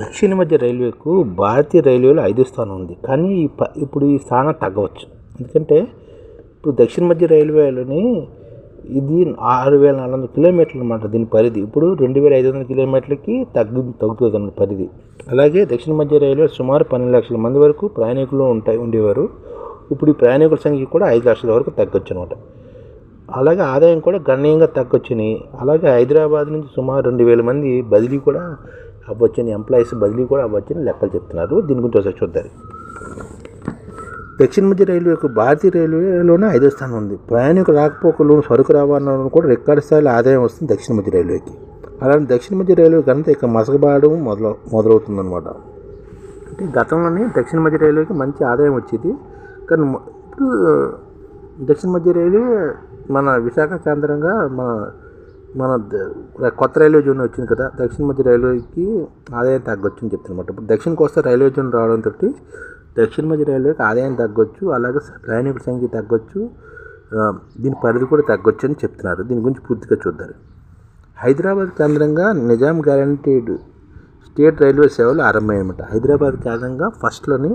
దక్షిణ మధ్య రైల్వేకు భారతీయ రైల్వేలో ఐదో స్థానం ఉంది. కానీ ప ఇప్పుడు ఈ స్థానం తగ్గవచ్చు. ఎందుకంటే ఇప్పుడు దక్షిణ మధ్య రైల్వేలోని ఇది ఆరు వేల నాలుగు వందల కిలోమీటర్లు అనమాట దీని పరిధి. ఇప్పుడు రెండు వేల ఐదు వందల కిలోమీటర్లకి తగ్గు తగ్గుతుంది అన్న పరిధి. అలాగే దక్షిణ మధ్య రైల్వే సుమారు పన్నెండు లక్షల మంది వరకు ప్రయాణికులు ఉంటాయి ఉండేవారు. ఇప్పుడు ఈ ప్రయాణికుల సంఖ్య కూడా ఐదు లక్షల వరకు తగ్గొచ్చు అనమాట అలాగే ఆదాయం కూడా గణనీయంగా తగ్గొచ్చని అలాగే హైదరాబాద్ నుంచి సుమారు రెండు వేల మంది బదిలీ కూడా అవ్వచ్చని ఎంప్లాయీస్ బదిలీ కూడా అవ్వచ్చని లెక్కలు చెప్తున్నారు. దీని గురించి ఒకసారి చూద్దాం. దక్షిణ మధ్య రైల్వేకు భారతీయ రైల్వేలోనే ఐదో స్థానం ఉంది. ప్రయాణికు రాకపోకలు సరుకు రవాణాలను కూడా రికార్డు స్థాయిలో ఆదాయం వస్తుంది దక్షిణ మధ్య రైల్వేకి. అలాంటి దక్షిణ మధ్య రైల్వే ఘనత ఇక మసకబారడం మొదలు మొదలవుతుందన్నమాట. అంటే గతంలోనే దక్షిణ మధ్య రైల్వేకి మంచి ఆదాయం వచ్చేది. కానీ ఇప్పుడు దక్షిణ మధ్య రైల్వే మన విశాఖ కేంద్రంగా మన మన కొత్త రైల్వే జోన్ వచ్చింది కదా దక్షిణ మధ్య రైల్వేకి ఆదాయం తగ్గొచ్చు అని చెప్తున్నమాట ఇప్పుడు దక్షిణ వస్తే రైల్వే జోన్ రావడంతో దక్షిణ మధ్య రైల్వేకి ఆదాయం తగ్గొచ్చు అలాగే ప్రయాణికుల సంఖ్య తగ్గొచ్చు దీని పరిధి కూడా తగ్గొచ్చు అని చెప్తున్నారు. దీని గురించి పూర్తిగా చూద్దాం. హైదరాబాద్ కేంద్రంగా నిజాం గ్యారంటీడ్ స్టేట్ రైల్వే సేవలు ఆరంభమయ్యమాట హైదరాబాద్ కేంద్రంగా ఫస్ట్లోని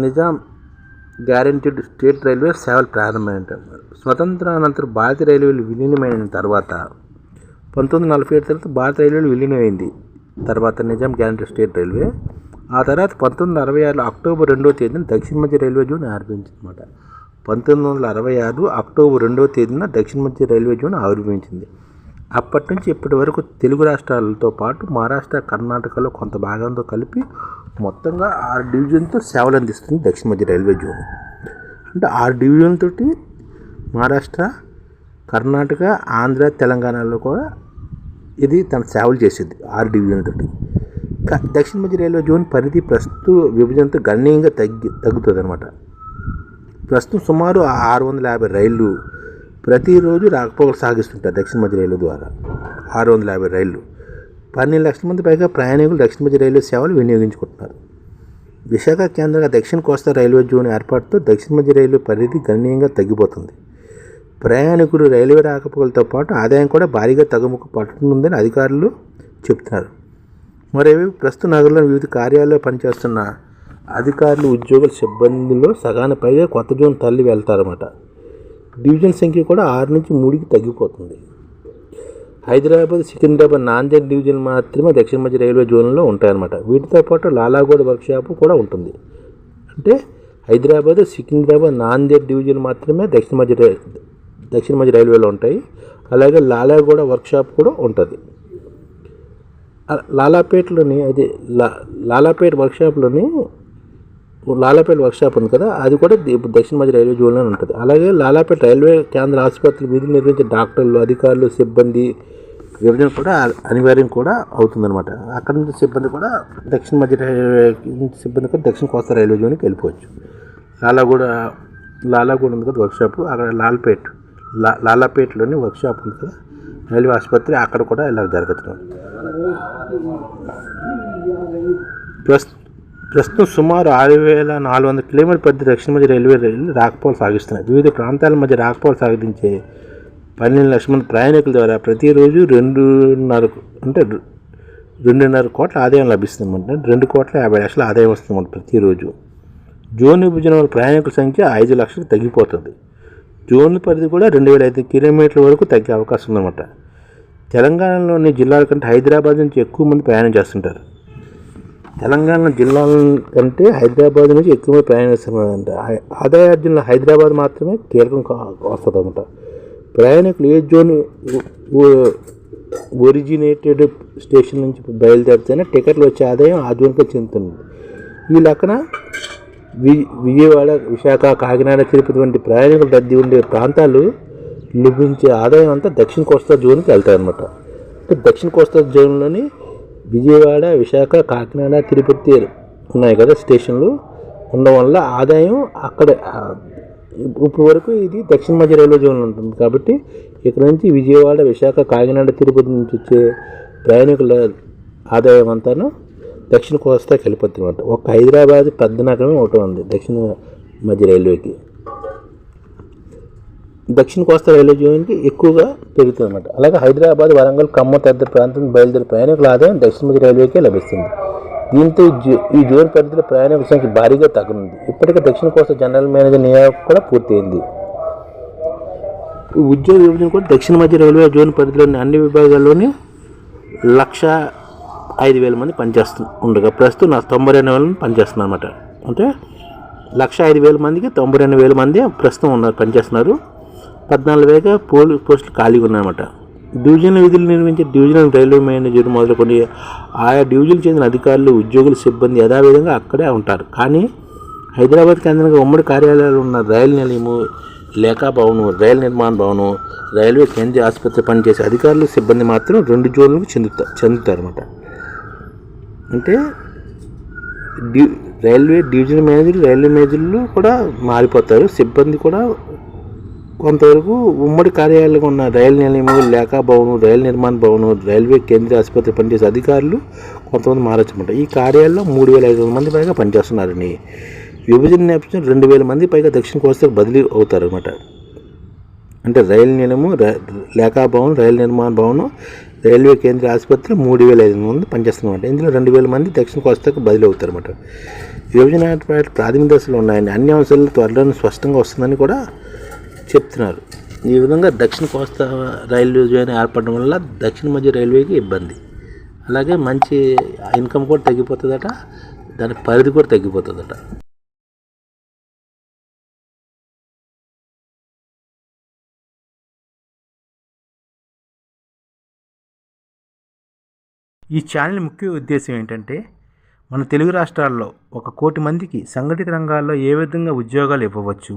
నిజాం గ్యారంటీడ్ స్టేట్ రైల్వే సేవలు ప్రారంభమయ్యాయి స్వతంత్రానంతరం భారతీయ రైల్వేలు విలీనమైన తర్వాత పంతొమ్మిది నలభై ఏడు తర్వాత భారత రైల్వేలు విలీనమైంది. తర్వాత నిజాం గ్యారంటీ స్టేట్ రైల్వే. ఆ తర్వాత పంతొమ్మిది అరవై ఆరులో అక్టోబర్ రెండవ తేదీన దక్షిణ మధ్య రైల్వే జోన్ ఆరంభించిందన్నమాట పంతొమ్మిది వందల అరవై ఆరు అక్టోబర్ రెండవ తేదీన దక్షిణ మధ్య రైల్వే జోన్ ఆవిర్భవించింది. అప్పటి నుంచి ఇప్పటి వరకు తెలుగు రాష్ట్రాలతో పాటు మహారాష్ట్ర కర్ణాటకలో కొంత భాగంతో కలిపి మొత్తంగా ఆరు డివిజన్తో సేవలు అందిస్తుంది దక్షిణ మధ్య రైల్వే జోన్. అంటే ఆరు డివిజన్ తోటి మహారాష్ట్ర కర్ణాటక ఆంధ్ర తెలంగాణలో కూడా ఇది తన సేవలు చేసేది ఆరు డివిజన్ తోటి. దక్షిణ మధ్య రైల్వే జోన్ పరిధి ప్రస్తుత విభజనతో గణనీయంగా తగ్గి తగ్గుతుంది అనమాట ప్రస్తుతం సుమారు ఆరు వందల యాభై రైళ్ళు ప్రతిరోజు రాకపోకలు సాగిస్తుంటారు దక్షిణ మధ్య రైలు ద్వారా. ఆరు వందల యాభై రైళ్ళు పన్నెండు లక్షల మంది పైగా ప్రయాణికులు దక్షిణ మధ్య రైల్వే సేవలు వినియోగించుకుంటున్నారు. విశాఖ కేంద్రంగా దక్షిణ కోస్తా రైల్వే జోన్ ఏర్పాటుతో దక్షిణ మధ్య రైల్వే పరిధి గణనీయంగా తగ్గిపోతుంది. ప్రయాణికులు రైల్వే రాకపోకలతో పాటు ఆదాయం కూడా భారీగా తగ్గుముఖ పడుతుందని అధికారులు చెప్తున్నారు మరోవైపు ప్రస్తుత నగరంలో వివిధ కార్యాలయాల్లో పనిచేస్తున్న అధికారులు ఉద్యోగుల సిబ్బందిలో సగాన పైగా కొత్త జోన్ తల్లి వెళ్తారన్నమాట. డివిజన్ సంఖ్య కూడా ఆరు నుంచి మూడుకి తగ్గిపోతుంది. హైదరాబాద్ సికింద్రాబాద్ నాందేడ్ డివిజన్ మాత్రమే దక్షిణ మధ్య రైల్వే జోన్లో ఉంటాయన్నమాట. వీటితో పాటు లాలాగూడ వర్క్షాప్ కూడా ఉంటుంది. అంటే హైదరాబాద్ సికింద్రాబాద్ నాందేడ్ డివిజన్ మాత్రమే దక్షిణ మధ్య రై- దక్షిణ మధ్య రైల్వేలో ఉంటాయి. అలాగే లాలాగూడ వర్క్షాప్ కూడా ఉంటుంది. లాలాపేటలోని అది లా లాలాపేట వర్క్షాప్లోని లాలాపేట వర్క్షాప్ ఉంది కదా అది కూడా దక్షిణ మధ్య రైల్వే జోన్లోనే ఉంటుంది. అలాగే లాలాపేట రైల్వే కేంద్ర ఆసుపత్రి విధులు నిర్వహించే డాక్టర్లు అధికారులు సిబ్బంది విభజన కూడా అనివార్యం కూడా అవుతుందన్నమాట. అక్కడ నుంచి సిబ్బంది కూడా దక్షిణ మధ్య రైల్వే సిబ్బంది కూడా దక్షిణ కోస్తా రైల్వే జోన్కి వెళ్ళిపోవచ్చు. లాలాగూడ లాలాగూడ ఉంది కదా వర్క్షాప్ అక్కడ లాల్పేట్ లా లాలాపేటలోని వర్క్షాప్ ఉంది కదా రైల్వే ఆసుపత్రి అక్కడ కూడా ఇలా జరుగుతున్నాం ప్రస్తు ప్రస్తుతం సుమారు ఆరు వేల నాలుగు వందల కిలోమీటర్ పెద్ద దక్షిణ మధ్య రైల్వే రైలు రాకపోలు సాగిస్తున్నాయి. వివిధ ప్రాంతాల మధ్య రాకపోలు సాగించే పన్నెండు లక్షల మంది ప్రయాణికుల ద్వారా ప్రతిరోజు రెండున్నర అంటే రెండున్నర కోట్ల ఆదాయం లభిస్తుంది అంటే. రెండు కోట్ల యాభై లక్షల ఆదాయం వస్తుంది ప్రతిరోజు. జోన్ విభజన వల్ల ప్రయాణికుల సంఖ్య ఐదు లక్షలకు తగ్గిపోతుంది. జోన్ పరిధి కూడా రెండు వేల ఐదు కిలోమీటర్ల వరకు తగ్గే అవకాశం ఉందన్నమాట. తెలంగాణలోని జిల్లాల కంటే హైదరాబాద్ నుంచి ఎక్కువ మంది ప్రయాణం చేస్తుంటారు. తెలంగాణ జిల్లాల కంటే హైదరాబాద్ నుంచి ఎక్కువ మంది ప్రయాణం చేస్తున్నారంట హై- ఆదాయార్జున హైదరాబాద్ మాత్రమే కీలకం వస్తుంది అనమాట ప్రయాణికులు ఏ జోన్ ఒరిజినేటెడ్ స్టేషన్ నుంచి బయలుదేరితేనే టికెట్లు వచ్చే ఆదాయం ఆ జోన్కే చెందుతుంది. ఈ లెక్కన వి విజయవాడ విశాఖ కాకినాడ తిరుపతి వంటి ప్రయాణికులు రద్దీ ఉండే ప్రాంతాలు లభించే ఆదాయం అంతా దక్షిణ కోస్తా జోన్కి వెళ్తాయి అనమాట దక్షిణ కోస్తా జోన్లోని విజయవాడ విశాఖ కాకినాడ తిరుపతి ఉన్నాయి కదా స్టేషన్లు. ఉండడం వల్ల ఆదాయం అక్కడ ఇప్పుడు వరకు ఇది దక్షిణ మధ్య రైల్వే జోన్లో ఉంటుంది. కాబట్టి ఇక్కడ నుంచి విజయవాడ విశాఖ కాకినాడ తిరుపతి నుంచి వచ్చే ప్రయాణికుల ఆదాయం అంతాను దక్షిణ కోస్తాకి వెళ్ళిపోతుంది అనమాట ఒక హైదరాబాద్ పెద్ద నగరమే ఒకటి ఉంది దక్షిణ మధ్య రైల్వేకి. దక్షిణ కోస్తా రైల్వే జోన్కి ఎక్కువగా పెరుగుతుంది అనమాట అలాగే హైదరాబాద్ వరంగల్ ఖమ్మం తదితర ప్రాంతం బయలుదేరి ప్రయాణికుల ఆదాయం దక్షిణ మధ్య రైల్వేకే లభిస్తుంది. దీంతో ఈ జో- ఈ జోన్ పరిధిలో ప్రయాణికుల సంఖ్య భారీగా తగ్గనుంది. ఇప్పటికే దక్షిణ కోస్తా జనరల్ మేనేజర్ నియామకం కూడా పూర్తయింది. ఉద్యోగ విభజన కూడా దక్షిణ మధ్య రైల్వే జోన్ పరిధిలోని అన్ని విభాగాల్లోని లక్ష ఐదు వేల మంది పనిచేస్తు ఉండగా ప్రస్తుతం నా తొంభై రెండు వేల మంది పనిచేస్తున్నారు అనమాట అంటే లక్ష ఐదు వేల మందికి తొంభై రెండు వేల మంది ప్రస్తుతం ఉన్నారు పనిచేస్తున్నారు. పద్నాలుగు వేల పోలీస్ పోస్టులు ఖాళీగా ఉన్నాయన్నమాట డివిజన్ విధులు నిర్వహించే డివిజనల్ రైల్వే మేనేజర్ మొదలుకొని ఆయా డివిజన్కి చెందిన అధికారులు ఉద్యోగుల సిబ్బంది యథావిధంగా అక్కడే ఉంటారు. కానీ హైదరాబాద్ కేంద్రంగా ఉమ్మడి కార్యాలయాలు ఉన్న రైలు నిలయము లేఖా భవనం రైలు నిర్మాణ భవనం రైల్వే కేంద్రీయ ఆసుపత్రి పనిచేసే అధికారులు సిబ్బంది మాత్రం రెండు జోన్లకు చెందుతా చెందుతారన్నమాట. అంటే D railway division manager railway మేనేజర్లు కూడా మారిపోతారు. సిబ్బంది కూడా కొంతవరకు ఉమ్మడి కార్యాలయంలో ఉన్న రైలు నిలయము లేఖా భవనం రైలు నిర్మాణ భవనం రైల్వే కేంద్రీయ ఆసుపత్రి పనిచేసే అధికారులు కొంతమంది మారచ్చమాట. ఈ కార్యాలయంలో మూడు వేల ఐదు వందల మంది పైగా పనిచేస్తున్నారని. విభజన నేపథ్యం రెండు వేల మంది పైగా దక్షిణ కోస్తాకు బదిలీ అవుతారనమాట అంటే రైలు నిలయము ర- లేఖా భవనం రైలు నిర్మాణ భవనం రైల్వే కేంద్ర ఆసుపత్రి మూడు వేల ఐదు వందల మంది పనిచేస్తున్నమాట ఇందులో రెండు వేల మంది దక్షిణ కోస్తాకు బదిలీ అవుతారన్నమాట. విభజన ఏర్పాటు ప్రాథమిక దశలో ఉన్నాయని అన్ని అంశాలు త్వరలో స్పష్టంగా వస్తుందని కూడా చెప్తున్నారు. ఈ విధంగా దక్షిణ కోస్తా రైల్వే జోన్ ఏర్పడడం వల్ల దక్షిణ మధ్య రైల్వేకి ఇబ్బంది. అలాగే మంచి ఇన్కమ్ కూడా తగ్గిపోతుందట దాని పరిధి కూడా తగ్గిపోతుందట. ఈ ఛానల్ ముఖ్య ఉద్దేశం ఏంటంటే మన తెలుగు రాష్ట్రాల్లో ఒక కోటి మందికి సంఘటిత రంగాల్లో ఏ విధంగా ఉద్యోగాలు ఇవ్వవచ్చు